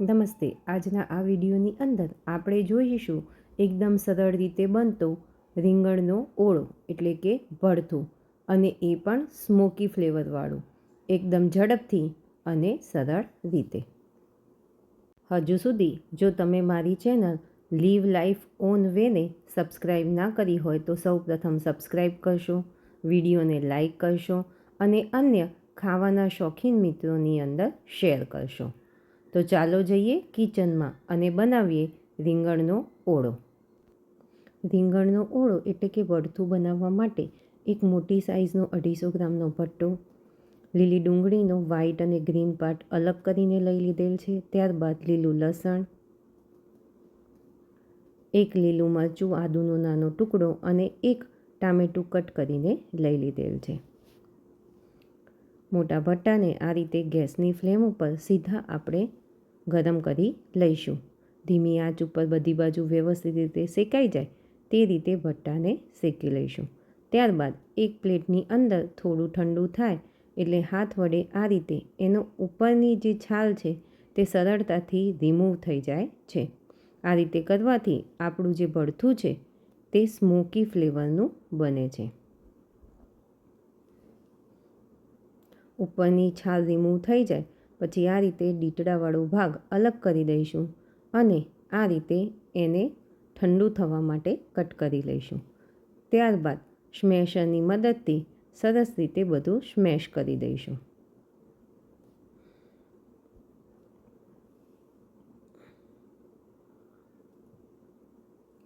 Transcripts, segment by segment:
નમસ્તે, આજના આ વિડીયોની અંદર આપણે જોઈશું એકદમ સરળ રીતે બનતો રીંગણનો ઓળો, એટલે કે ભડથું અને એ પણ સ્મોકી ફ્લેવરવાળું એકદમ ઝડપથી અને સરળ રીતે. હજુ સુધી જો તમે મારી ચેનલ લીવ લાઈફ ઓન વેને સબસ્ક્રાઈબ ના કરી હોય તો સૌ પ્રથમ સબસ્ક્રાઈબ કરશો, વિડીયોને લાઈક કરશો અને અન્ય ખાવાના શોખીન મિત્રોની અંદર શેર કરશો. તો ચાલો જઈએ કિચનમાં અને બનાવીએ રીંગણનો ઓળો. રીંગણનો ઓળો એટલે કે વળથું બનાવવા માટે એક મોટી સાઇઝનો અઢીસો ગ્રામનો ભટ્ટો લીલી ડુંગળીનો વ્હાઈટ અને ગ્રીન પાર્ટ અલગ કરીને લઈ લીધેલ છે, ત્યારબાદ લીલું લસણ, એક લીલું મરચું આદુનો નાનો ટુકડો અને એક ટામેટું કટ કરીને લઈ લીધેલ છે. મોટા ભટ્ટાને આ રીતે ગેસની ફ્લેમ ઉપર સીધા આપણે ગરમ કરી લઈશું. ધીમી આંચ ઉપર બધી બાજુ વ્યવસ્થિત રીતે શેકાઈ જાય તે રીતે ભટ્ટાને શેકી લઈશું. ત્યારબાદ એક પ્લેટની અંદર થોડું ઠંડુ થાય એટલે હાથ વડે આ રીતે એનો ઉપરની જે છાલ છે તે સરળતાથી રિમૂવ થઈ જાય છે. આ રીતે કરવાથી આપણું જે ભડથું છે તે સ્મોકી ફ્લેવરનું બને છે. ઉપરની છાલ રિમૂવ થઈ જાય પછી આ રીતે ડીટડાવાળો ભાગ અલગ કરી દઈશું અને આ રીતે એને ઠંડુ થવા માટે કટ કરી લઈશું. ત્યારબાદ સ્મેશરની મદદથી સરસ રીતે બધું સ્મેશ કરી દઈશું.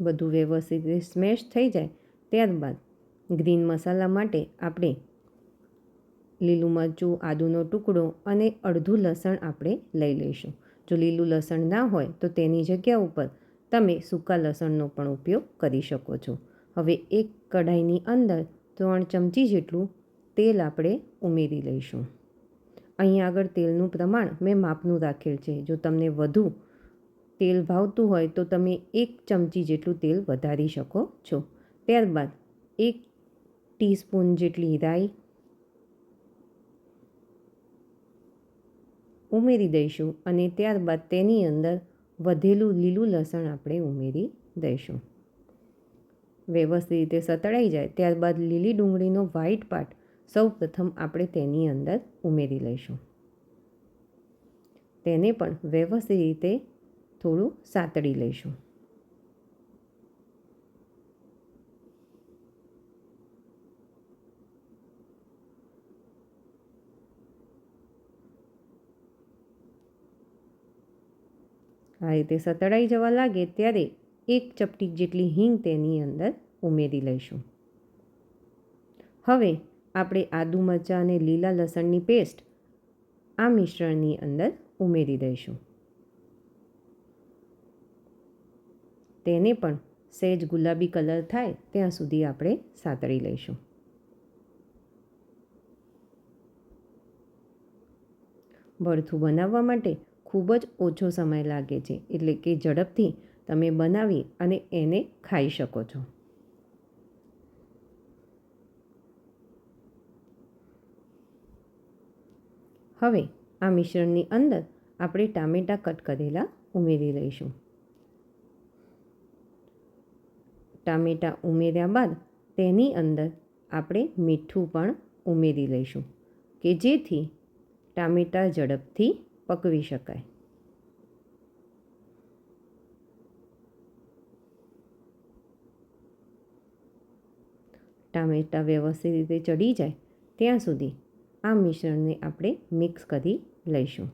બધું વ્યવસ્થિત રીતે સ્મેશ થઈ જાય ત્યારબાદ ગ્રીન મસાલા માટે આપણે લીલું મરચું, આદુનો ટુકડો અને અડધું લસણ આપણે લઈ લઈશું. જો લીલું લસણ ના હોય તો તેની જગ્યા ઉપર તમે સૂકા લસણનો પણ ઉપયોગ કરી શકો છો. હવે એક કઢાઈની અંદર ત્રણ ચમચી જેટલું તેલ આપણે ઉમેરી લઈશું. અહીં આગળ તેલનું પ્રમાણ મેં માપનું રાખેલ છે. જો તમને વધુ તેલ ભાવતું હોય તો તમે એક ચમચી જેટલું તેલ વધારી શકો છો. ત્યારબાદ એક ટીસ્પૂન જેટલી રાઈ ઉમેરી દઈશું અને ત્યારબાદ તેની અંદર વધેલું લીલું લસણ આપણે ઉમેરી દઈશું. વ્યવસ્થિત રીતે સતળાઈ જાય ત્યારબાદ લીલી ડુંગળીનો વ્હાઈટ પાર્ટ સૌ પ્રથમ આપણે તેની અંદર ઉમેરી લઈશું. તેને પણ વ્યવસ્થિત રીતે થોડું સાતળી લઈશું. આ રીતે સતળાઈ જવા લાગે ત્યારે એક ચપટી જેટલી હિંગ તેની અંદર ઉમેરી લઈશું. હવે આપણે આદુ મરચાં અને લીલા લસણની પેસ્ટ આ મિશ્રણની અંદર ઉમેરી દઈશું. તેને પણ સહેજ ગુલાબી કલર થાય ત્યાં સુધી આપણે સાતળી લઈશું. ભરથું બનાવવા માટે ખૂબ જ ઓછો સમય લાગે છે. એટલે કે ઝડપથી તમે બનાવી અને એને ખાઈ શકો છો. હવે આ મિશ્રણની અંદર આપણે ટામેટાં કટ કરેલા ઉમેરી લઈશું. ટામેટાં ઉમેર્યા બાદ તેની અંદર આપણે મીઠું પણ ઉમેરી લઈશું, કે જેથી ટામેટાં ઝડપથી પકવી શકાય. ટામેટાં વ્યવસ્થિત રીતે ચડી જાય ત્યાં સુધી આ મિશ્રણને આપણે મિક્સ કરી લઈશું.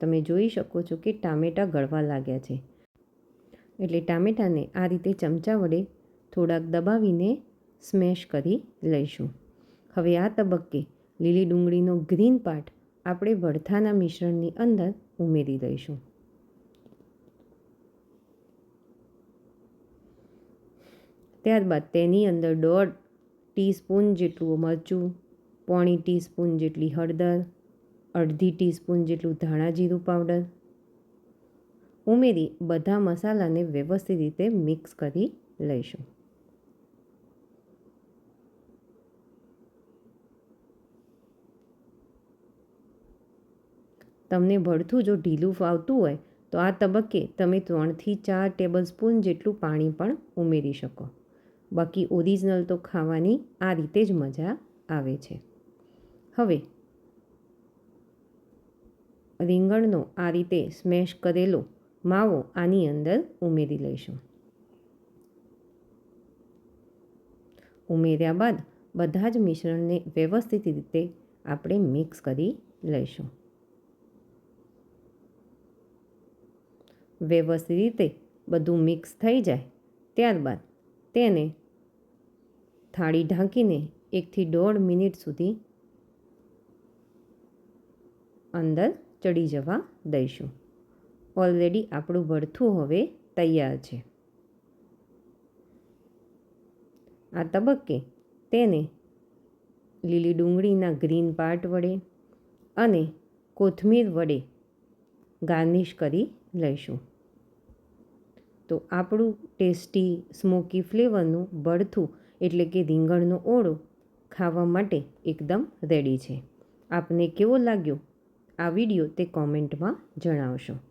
તમે જોઈ શકો છો કે ટામેટાં ગળવા લાગ્યા છે. એટલે ટામેટાને આ રીતે ચમચા વડે થોડાક દબાવીને સ્મેશ કરી લઈશું. હવે આ તબક્કે લીલી ડુંગળીનો ગ્રીન પાર્ટ આપણે ભડથાના મિશ્રણની અંદર ઉમેરી દઈશું. ત્યારબાદ તેની અંદર દોઢ ટીસ્પૂન જેટલું મરચું, પોણી ટીસ્પૂન જેટલી હળદર, અડધી ટીસ્પૂન જેટલું ધાણા જીરું પાવડર ઉમેરી બધા મસાલાને વ્યવસ્થિત રીતે મિક્સ કરી લઈશું. તમને ભડથું જો ઢીલું ફાવતું હોય, તો આ તબક્કે તમે ત્રણથી ચાર ટેબલ સ્પૂન જેટલું પાણી પણ ઉમેરી શકો. બાકી ઓરિજિનલ તો ખાવાની આ રીતે જ મજા આવે છે. હવે, રીંગણનો આ રીતે સ્મેશ કરેલો માવો આની અંદર ઉમેરી લઈશું. ઉમેર્યા બાદ બધા જ મિશ્રણને વ્યવસ્થિત રીતે આપણે મિક્સ કરી લઈશું. વ્યવસ્થિત રીતે બધું મિક્સ થઈ જાય. ત્યારબાદ તેને થાળી ઢાંકીને એકથી દોઢ મિનિટ સુધી અંદર ચડી જવા દઈશું. ઓલરેડી આપણું ભડથું હવે તૈયાર છે. આ તબક્કે તેને લીલી ડુંગળીના ગ્રીન પાર્ટ વડે અને કોથમીર વડે ગાર્નિશ કરી લઈશું. તો આપણું ટેસ્ટી સ્મોકી ફ્લેવરનું બળથું એટલે કે રીંગણનો ઓળો ખાવા માટે એકદમ રેડી છે. આપને કેવો લાગ્યો? આ વીડિયો તે કોમેન્ટમાં જણાવશો.